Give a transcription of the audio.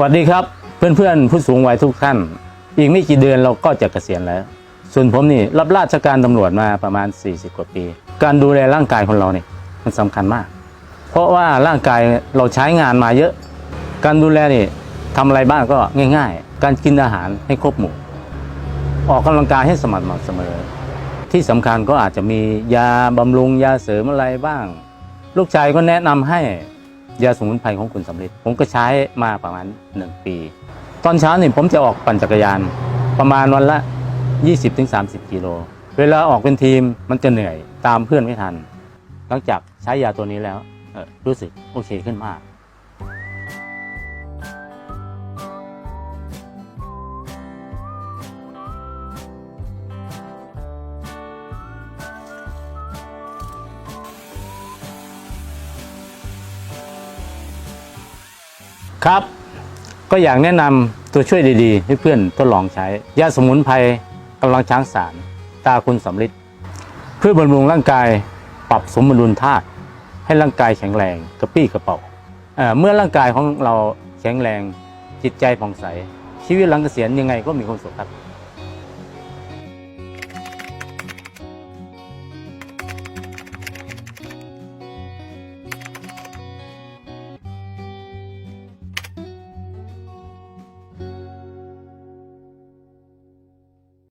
วัสดีครับ เพื่อนๆ ผู้สูงวัยทุกท่าน อีกไม่กี่เดือนเราก็จะเกษียณแล้ว ส่วนผมนี่รับราชการตำรวจมาประมาณ 40 กว่าปี การดูแลร่างกายของเราเนี่ยมันสำคัญมาก เพราะว่าร่างกายเราใช้งานมาเยอะ การดูแลนี่ทำอะไรบ้างก็ง่าย ๆ การกินอาหารให้ครบหมู่ ออกกำลังกายให้สม่ำเสมอ ที่สำคัญก็อาจจะมียาบำรุงยาเสริมอะไรบ้าง ลูกชายก็แนะนำให้ ยาสมุนไพรของคุณสำเร็จ ผมก็ใช้มาประมาณ 1 ปี ตอนเช้านี่ผมจะออกปั่นจักรยาน ประมาณวันละ 20-30 กิโล เวลาออกเป็นทีมมันจะเหนื่อยตามเพื่อนไม่ทัน หลังจากใช้ยาตัวนี้แล้วรู้สึกโอเคขึ้นมาก ครับ ก็อยากแนะนำตัวช่วยดีๆ ให้เพื่อนทดลองใช้ ยาสมุนไพรกำลังช้างสาร ตาคุณสำลิดเพื่อบำรุงร่างกายปรับสมดุลธาตุให้ร่างกายแข็งแรงกระปี้กระเป๋าเอ่อเมื่อร่างกายของเราแข็งแรงจิตใจผ่องใส ชีวิตหลังเกษียณยังไงก็มีความสุขครับ